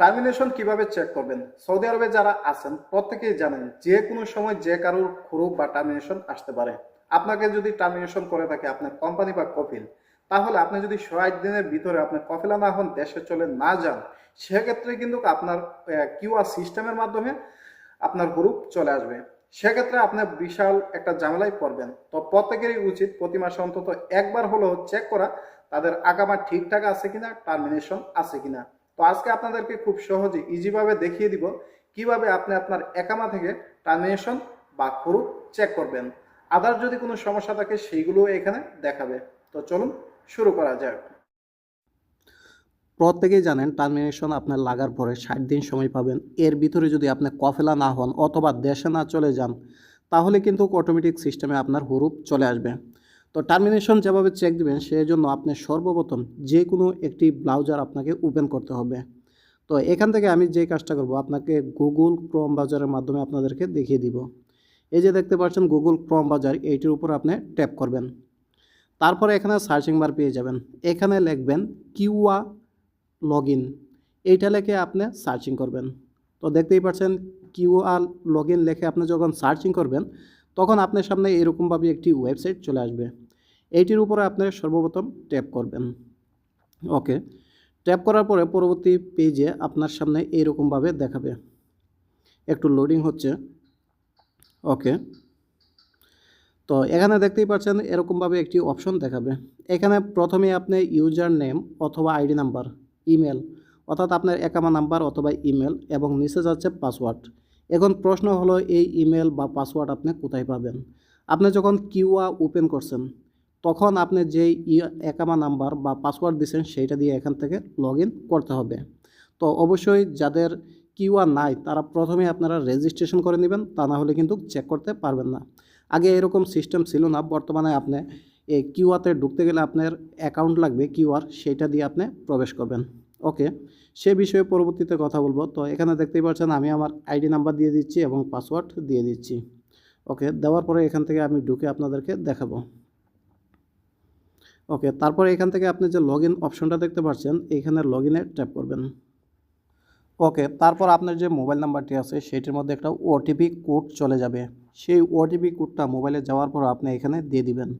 Termination কীভাবে check করবেন? Saudi আরবে যারা আছেন, প্রত্যেকেই জানেন যে কোনো সময় যে কারোর খুরুপ বা টার্মিনেশন আসতে পারে। আপনাকে যদি টার্মিনেশন করে থাকে আপনার কোম্পানি বা কফিল, তাহলে আপনি যদি ষাট দিনের ভিতরে আপনার কফিলা না হন, দেশে চলে না যান, সেক্ষেত্রে কিন্তু আপনার কিউআর সিস্টেমের মাধ্যমে আপনার গ্রুপ চলে আসবে। সেক্ষেত্রে আপনার বিশাল একটা ঝামেলায় পড়বেন। তো প্রত্যেকেরই উচিত প্রতি মাসে অন্তত একবার হলেও চেক করা, তাদের আগামা ঠিকঠাক আছে কিনা টার্মিনেশন আছে কিনা। তো আজকে আপনাদেরকে খুব সহজে ইজিভাবে দেখিয়ে দিব কীভাবে আপনি আপনার একামা থেকে টার্মিনেশন বা খরু চেক করবেন। আদার যদি কোনো সমস্যা থাকে, সেইগুলো এখানে দেখাবে। তো চলুন শুরু করা যাক। প্রত্যেকেই জানেন টার্মিনেশন আপনার লাগার পরে ষাট দিন সময় পাবেন। এর ভিতরে যদি আপনি কফেলা না হন অথবা দেশে না চলে যান, তাহলে কিন্তু অটোমেটিক সিস্টেমে আপনার হুরুপ চলে আসবে। তো টার্মিনেশন যেভাবে চেক দিবেন সেই জন্য আপনি সর্বপ্রথম যে কোনো একটি ব্রাউজার আপনাকে ওপেন করতে হবে। তো এখান থেকে আমি যে কাজটা করব, আপনাকে গুগল ক্রোম ব্রাউজারের মাধ্যমে আপনাদেরকে দেখিয়ে দিব। এই যে দেখতে পাচ্ছেন গুগল ক্রোম ব্রাউজার এইটির উপর আপনি ট্যাপ করবেন। তারপরে এখানে সার্চিং বার পেয়ে যাবেন। এখানে লিখবেন কিউয়া লগ ইন এইটা লেখে আপনি সার্চিং করবেন। তো দেখতেই পাচ্ছেন কিউআর লগ ইন লেখে আপনি যখন সার্চিং করবেন তখন আপনার সামনে এরকমভাবে একটি ওয়েবসাইট চলে আসবে। এইটির উপরে আপনি সর্বপ্রথম ট্যাপ করবেন। ওকে। ট্যাপ করার পরে পরবর্তী পেজে আপনার সামনে এইরকমভাবে দেখাবে। একটু লোডিং হচ্ছে। ওকে। তো এখানে দেখতেই পাচ্ছেন এরকমভাবে একটি অপশন দেখাবে। এখানে প্রথমে আপনি ইউজার নেম অথবা আইডি নাম্বার, ইমেল, অর্থাৎ আপনার একামা নাম্বার অথবা ইমেল এবং নিচে যাচ্ছে পাসওয়ার্ড। এখন প্রশ্ন হলো, এই ইমেল বা পাসওয়ার্ড আপনি কোথায় পাবেন? আপনি যখন কিউআ ওপেন করছেন, তখন আপনি যেই একামা নাম্বার বা পাসওয়ার্ড দিচ্ছেন সেইটা দিয়ে এখান থেকে লগ করতে হবে। তো অবশ্যই যাদের কিউআর নাই, তারা প্রথমে আপনারা রেজিস্ট্রেশন করে নেবেন, তা না হলে কিন্তু চেক করতে পারবেন না। আগে এরকম সিস্টেম ছিল না, বর্তমানে আপনি এই কিউআতে ঢুকতে গেলে আপনার অ্যাকাউন্ট লাগবে কিউআর, সেইটা দিয়ে আপনি প্রবেশ করবেন। ওকে সে বিষয়ে পরবর্তীতে কথা বলব। তো এখানে দেখতেই পাচ্ছেন আমি আমার আইডি নাম্বার দিয়ে দিচ্ছি এবং পাসওয়ার্ড দিয়ে দিচ্ছি। ওকে দেওয়ার পরে এখান থেকে আমি ঢুকে আপনাদেরকে দেখাবো। ওকে তারপরে এখান থেকে আপনি যে লগ ইন অপশনটা দেখতে পাচ্ছেন এইখানে লগ ইনে ট্যাপ করবেন। ওকে তারপর আপনার যে মোবাইল নাম্বারটি আছে, সেটির মধ্যে একটা ওটিপি কোড চলে যাবে। সেই ওটিপি কোডটা মোবাইলে যাওয়ার পর আপনি এখানে দিয়ে দিবেন।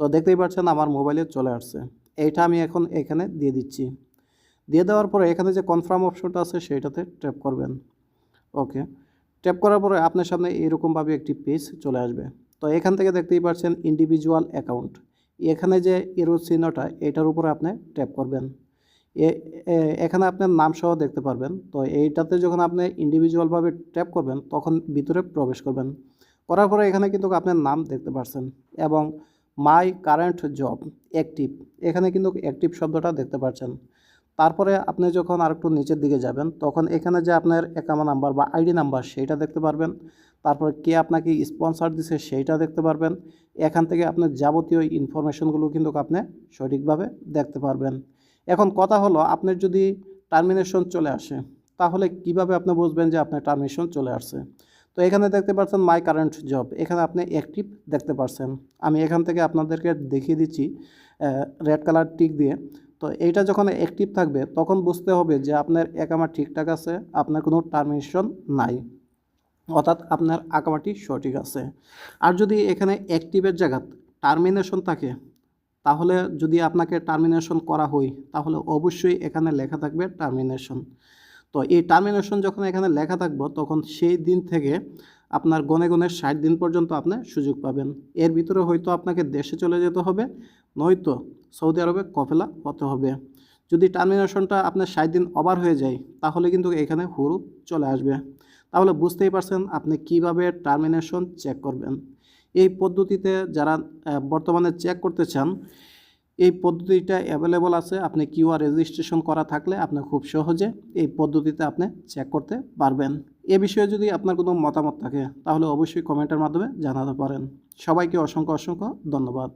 তো দেখতেই পাচ্ছেন আমার মোবাইলে চলে আসছে। এইটা আমি এখন এখানে দিয়ে দিচ্ছি। দিয়ে দেওয়ার পরে এখানে যে কনফার্ম অপশনটা আছে সেইটাতে ট্যাপ করবেন। ওকে ট্যাপ করার পরে আপনার সামনে এরকমভাবে একটি পেজ চলে আসবে। তো এখান থেকে দেখতেই পাচ্ছেন ইন্ডিভিজুয়াল অ্যাকাউন্ট এখানে যে এরো চিহ্নটা, এটার উপরে আপনি ট্যাপ করবেন। এখানে আপনার নাম সহ দেখতে পারবেন। তো এইটাতে যখন আপনি ইন্ডিভিজুয়ালভাবে ট্যাপ করবেন, তখন ভিতরে প্রবেশ করবেন। করার পরে এখানে কিন্তু আপনার নাম দেখতে পাচ্ছেন এবং মাই কারেন্ট জব অ্যাক্টিভ এখানে কিন্তু অ্যাক্টিভ শব্দটা দেখতে পাচ্ছেন তারপরে আপনি যখন আরেকটু নিচের দিকে যাবেন, তখন এখানে যে আপনার অ্যাকাউন্ট নাম্বার বা আইডি নাম্বার সেইটা দেখতে পারবেন। তারপরে কে আপনাকে স্পন্সর দিছে সেইটা দেখতে পারবেন। এখান থেকে আপনার যাবতীয় ইনফরমেশনগুলো কিন্তু আপনি সঠিকভাবে দেখতে পারবেন। এখন কথা হলো, আপনার যদি টার্মিনেশন চলে আসে, তাহলে কীভাবে আপনি বুঝবেন যে আপনার টার্মিনেশন চলে আসছে? তো এখানে দেখতে পাচ্ছেন মাই কারেন্ট জব এখানে আপনি অ্যাক্টিভ দেখতে পাচ্ছেন আমি এখান থেকে আপনাদেরকে দেখিয়ে দিচ্ছি রেড কালার টিক দিয়ে। তো এইটা যখন অ্যাক্টিভ থাকবে, তখন বুঝতে হবে যে আপনার একামা ঠিকঠাক আছে, আপনার কোনো টার্মিনেশন নাই। অর্থাৎ আপনার আঁকামাটি সঠিক আছে। আর যদি এখানে অ্যাক্টিভের জায়গা টার্মিনেশন থাকে, তাহলে যদি আপনাকে টার্মিনেশন করা হয়, তাহলে অবশ্যই এখানে লেখা থাকবে টার্মিনেশন তো এই টার্মিনেশন যখন এখানে লেখা থাকব, তখন সেই দিন থেকে আপনার গনে গনে ষাট দিন পর্যন্ত আপনি সুযোগ পাবেন। এর ভিতরে হয়তো আপনাকে দেশে চলে যেতে হবে, নয়তো সৌদি আরবে কফেলা হতে হবে। যদি টার্মিনেশনটা আপনার ষাট দিন ওভার হয়ে যায়, তাহলে কিন্তু এখানে হুরু চলে আসবে। তাহলে বুঝতেই পারছেন আপনি কীভাবে টার্মিনেশন চেক করবেন। এই পদ্ধতিতে যারা বর্তমানে চেক করতে চান এই পদ্ধতিটা অ্যাভেলেবল আছে। আপনি কিউআর রেজিস্ট্রেশন করা থাকলে আপনি খুব সহজে এই পদ্ধতিতে আপনি চেক করতে পারবেন। এ বিষয়ে যদি আপনার কোনো মতামত থাকে, তাহলে অবশ্যই কমেন্টের মাধ্যমে জানাতে পারেন। সবাইকে অসংখ্য অসংখ্য ধন্যবাদ।